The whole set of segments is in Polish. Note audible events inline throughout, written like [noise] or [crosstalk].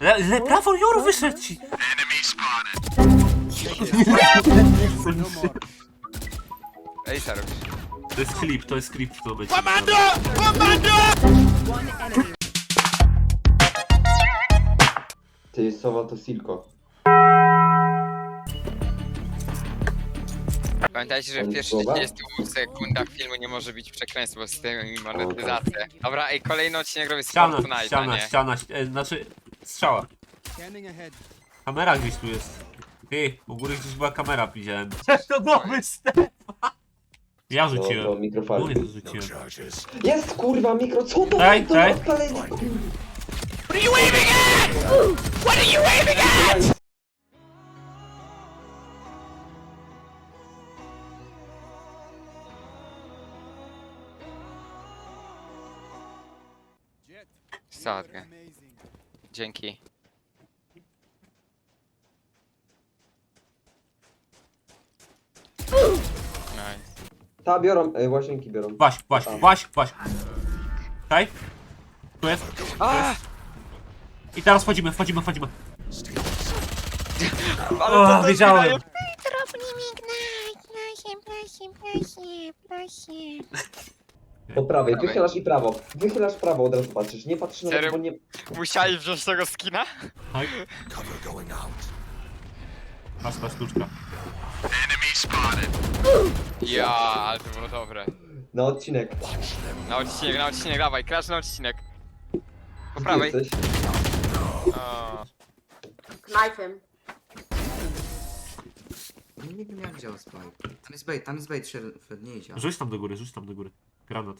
Le, le, prawo Jur wyszedł ci! Ej, co robisz? To jest klip, to jest klip, to będzie. One enemy. Ty, Sowa to Silko. Pamiętajcie, że w pierwszych słowa? 30 sekundach filmu nie może być przekleństwo, bo systemem i monetyzację. Dobra, ej, kolejny odcinek robię z Ściana, Fortnite'a, ściana, nie? ściana, ści- e, znaczy strzała. Kamera gdzieś tu jest. Ty, u góry gdzieś była kamera, widziałem. [laughs] To głowy Ja No, to rzuciłem. Mikrofali. to rzuciłem. Jest kurwa mikro, co to Daj, jest? To daj. odpalenie. Sadkę. Dzięki. Nice. Ta, biorą, e, łazienki biorą. Właś, właś, właś, właś. Okej? Tu jest. A! I teraz wchodzimy, wchodzimy, wchodzimy. [laughs] Ale O, wiedziałem. Drobny proszę, proszę, proszę, proszę. Po prawej, wychylasz i prawo. Wychylasz prawo, od razu patrzysz. Nie patrzysz na Serio? to, bo nie... Musieli wziąć tego skina? Tak. Patrz, ta sztuczka. Ja, ale to było dobre. Na odcinek. Na odcinek, na odcinek, dawaj, kracz na odcinek. Po prawej. jesteś? O, Knifem. Nie, nie wiem jak działa spike. Tam jest bait, tam jest bait, Fred nie idzie. Rzuć tam do góry, rzuć tam do góry. Granat.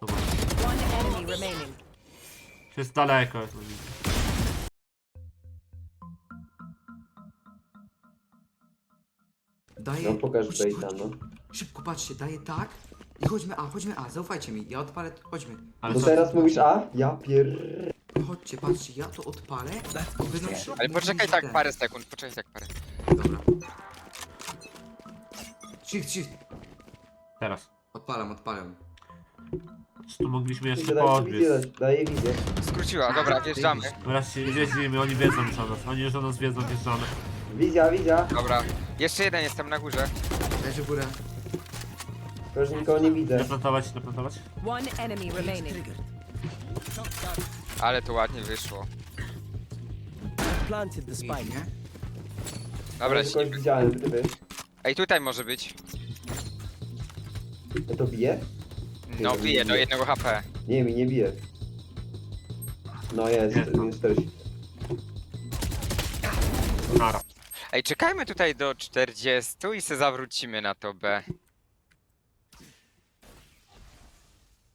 Dobra. One enemy remaining. Jest daleko. Daję... No pokaż chodź, chodź. no. Szybko, patrzcie, daję tak i chodźmy A, chodźmy A, zaufajcie mi, ja odpalę, chodźmy. Ale To co? teraz mówisz A? Ja pier... Chodźcie, patrzcie, ja to odpalę, środku, ale poczekaj tak ten- parę sekund, poczekaj tak parę. Dobra. Shift, shift. Teraz. Odpalam, odpalam. Czy tu mogliśmy jeszcze podbiec? daję wizję. Skróciła, dobra, wjeżdżamy. Wreszcie jeździmy, oni wiedzą już o nas. Oni już o nas wiedzą, wjeżdżamy. Wizja, wizja. Dobra. Jeszcze jeden jestem na górze. Leży w górę. Już nikogo nie widzę. Naplantować, naplantować. One enemy remaining. Ale to ładnie wyszło. planted the spike. Nie? Dobra, kogoś widziałem, gdyby. Ej, tutaj może być. To to bije? No, bije do jednego HP. Nie, mi nie bije. No jest, Jest, jest też. Nara. Ej, czekajmy tutaj do 40 i se zawrócimy na to B.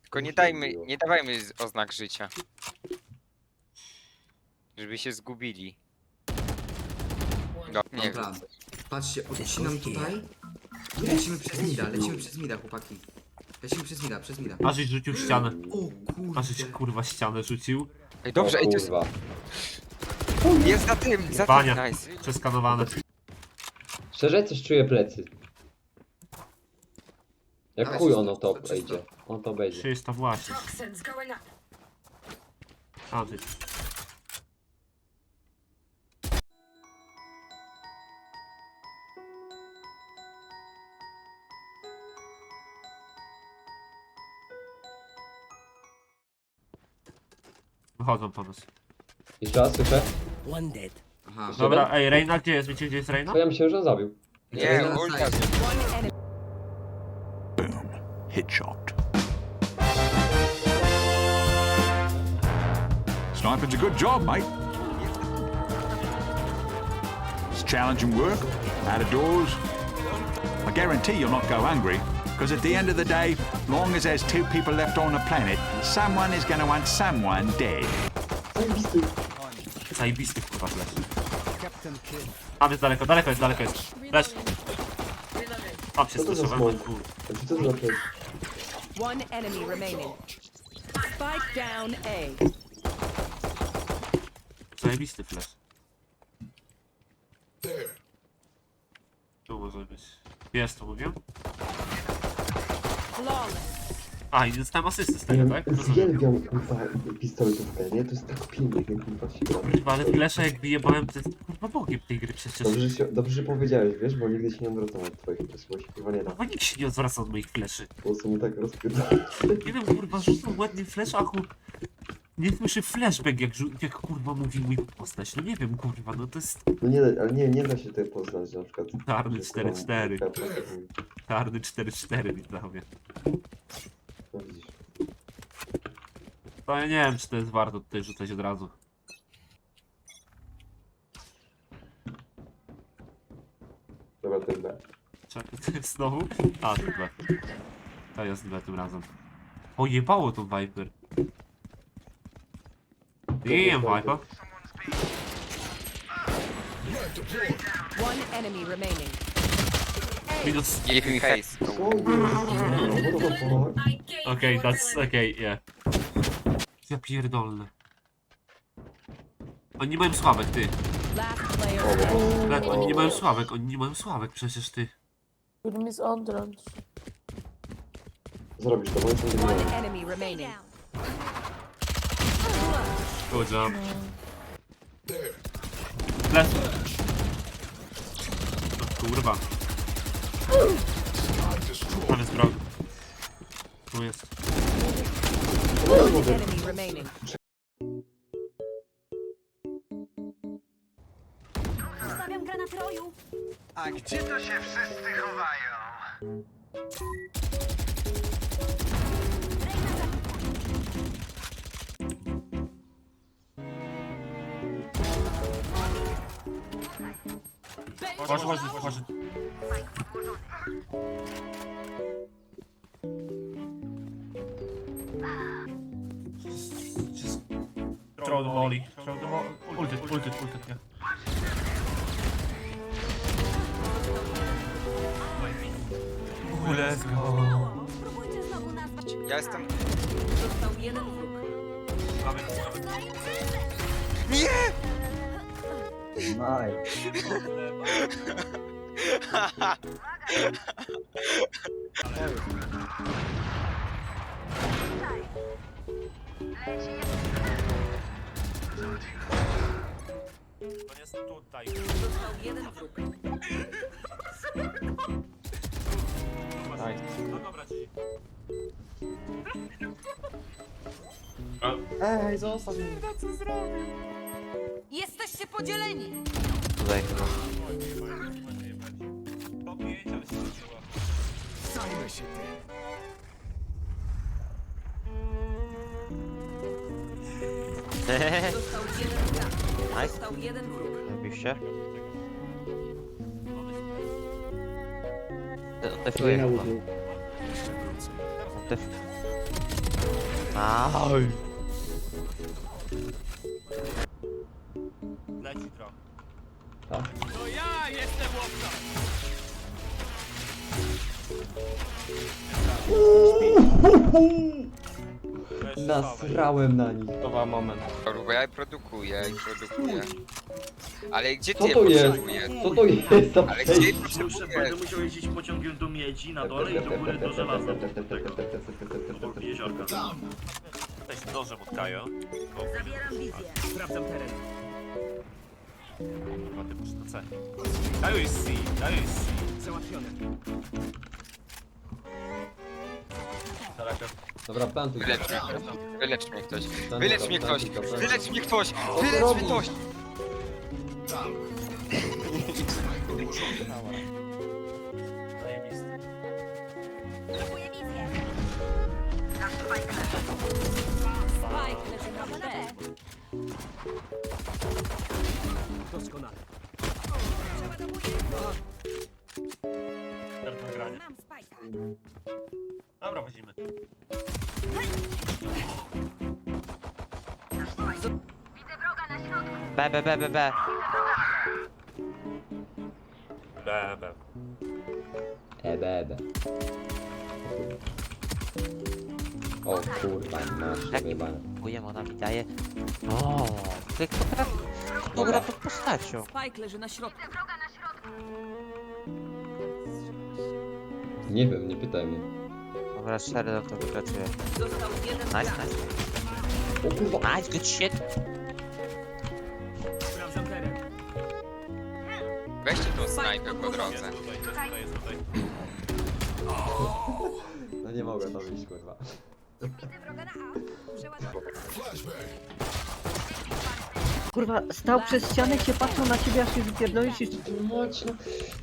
Tylko nie dajmy, nie dawajmy z- oznak życia. Żeby się zgubili. No, nie Dobra. wiem. Patrzcie, odcinam tutaj. I lecimy przez mida, lecimy przez mida, chłopaki. Lecimy przez mida, przez mida. Ażeś rzucił ścianę. O kurde. Ażeś kurwa ścianę rzucił. Ej, dobrze, ej, to jest, kurwa. jest za tym, za Bania. tym, nice. Przeskanowane. Szczerze coś czuję plecy. Jak chuj czysto, ono to czysto. wejdzie. On to będzie. Czysto właśnie. A ty. Wychodzą po nas. Jeszcze raz słyszę? One dead. Aha. Dobra, ej, Reina gdzie jest? Wiecie gdzie jest Reina? To ja myślałem, że on zabił. Nie, Czekaj, ulta. na side. Headshot. Sniping's a good job, mate. It's challenging work, out of doors. I guarantee you'll not go hungry, because at the end of the day, long as there's two people left on the planet, someone is going to want someone dead. Zajebisty. Zajebisty kurwa flash. Tam jest daleko, daleko jest, daleko jest. Flash. Tam się Co to za stosowałem. smoke? Znaczy, co to za plecy? One enemy remaining. Spike down A. Zajebisty flash. Tu może być. Jest to mówię? A, i dostałem asystę z tego, tak? Rozumiem. Zwielbiam kurwa pistoletówkę, nie? To jest tak pięknie, kurwa się gra. Kurwa, ale flesze jak wyjebałem, to jest kurwa bogiem tej gry przecież. Dobrze, że się, dobrze, że powiedziałeś, wiesz, bo nigdy się nie odwracam od twoich presji, bo się kurwa nie da. Kurwa, nikt się nie odwraca od moich fleszy. Po prostu mu tak rozpierdolę. Nie wiem, kurwa, rzucał ładnie flash, a chu... Nie słyszy flashback, jak, jak kurwa mówi mój postać. No nie wiem, kurwa, no to jest No nie, ale nie, nie da się tutaj poznać na przykład. Czarny że kurwa 4-4. Pepe tak mówi. czarny 4-4 widzowie. No widzisz. To ja nie wiem, czy to jest warto tutaj rzucać od razu. Dobra, to jest B. Czekaj, [laughs] to jest znowu? A, to B. To jest B tym razem. Pojebało to Viper. Damn, Viper. One enemy remaining. Minus... Give me face. Okej, that's... okej, yeah. Ja pierdolę. Oni nie mają sławek, ty. Last player standing. Le- Oni nie mają sławek, oni nie mają sławek, przecież ty. Którym jest odrącz. Zrobisz to, bo jestem One nie enemy remaining. Good job. Let's... No, kurwa. Tam jest drog. Tu jest. Enemy remaining. Stawiam granat roju. Chodź, chodź, chodź. Just throw the volley. Throw the volley. Ult it, ult it, ult it, yeah. Ooh, let's go. Spróbujcie znowu nazwać. Ja jestem... Został jeden wróg. Nie! On jest tutaj. Został jeden wróg. No dobra, ci. Jesteście podzieleni. To pięć, ale się zaczęła. [laughs] Został jeden. Został jeden wróg. Leci Nasrałem na nich. Dobra, bo ja produkuję i produkuję. Ale gdzie ty Co je to jest? potrzebujesz? Co to jest za Ale gdzie je przejście? Muszę, będę potrzebujesz? musiał jeździć pociągiem do miedzi na dole i do góry do żelaza. Do tego jeziorka. Tutaj się nożem od Kajo. Zabieram wizję. Sprawdzam teren. Kurwa, ty masz na C. Jest C, jest C. Załatwione. Daleko. Dobra, plantuj. Wylecz mnie ktoś. Wylecz mnie ktoś. Wylecz mnie ktoś. Wylecz mnie ktoś. ty Wylecz mnie ktoś. Spike leży na B. Dobra, chodzimy. B, B, B, B, B. Be, be. Ebe, ebe. O kurwa, masz Jak wyjebane. Próbuję, ona mi daje. O, ty kto teraz kto gra tą postacią? Spike leży na środku. Nie wiem, nie pytaj mnie. Dobra, wykraczuje. Został jeden Nice, nice. O kurwa. Nice, good shit. Weźcie tą snajpę po drodze. No nie mogę to wyjść, kurwa. Widzę wroga na A. Przeładować. Kurwa, stał przez ścianę, się patrzył na ciebie, aż się wypierdolisz i... Mocno.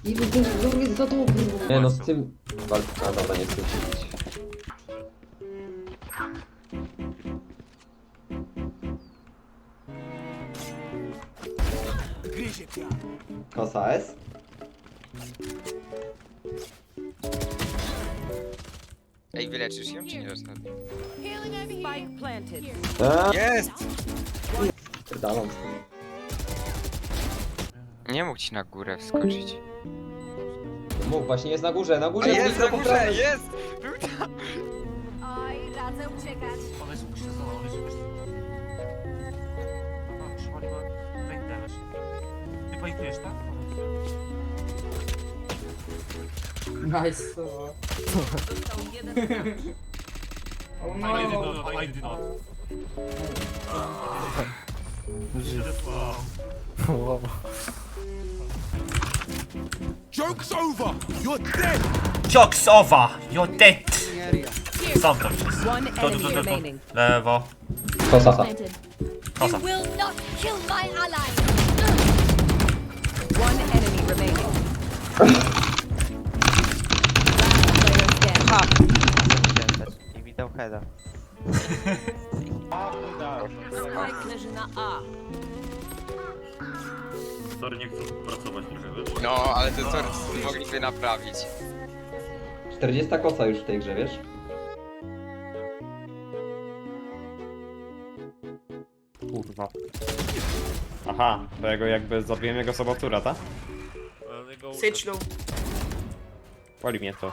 I ten znowu jest za dobry. Nie no, z tym... A dobra, nie chcę się Kosa S? Ej, wyleczysz ją czy nie ostatnio? Spike planted. Jest! Dalam z tym. Nie mógł ci na górę wskoczyć. Mógł, właśnie jest na górze, na A górze! jest na górze, jest! Był tam! Oj, radzę uciekać. Ona jest upośledzona, ona jest upośledzona. Aha, przywaliła brain damage. Ty pajkujesz, tak? Nice. Został jeden gracz. I did not, I did not. Wow. Joke's over! You're dead! Są to wszyscy. One Tu, tu, enemy tu, tu, tu. remaining. Lewo. Kosa. Kosa. will not kill my ally. One enemy remaining. Last player standing. I mi dał heada. Spike leży na A. Sorry, nie chcę pracować trochę, wiesz? No, ale to co mogliby naprawić? 40 kosa już w tej grze, wiesz? Kurwa. Aha, to jego jakby zabiłem jego sobotura, tak? Jego Syczną. Boli mnie to.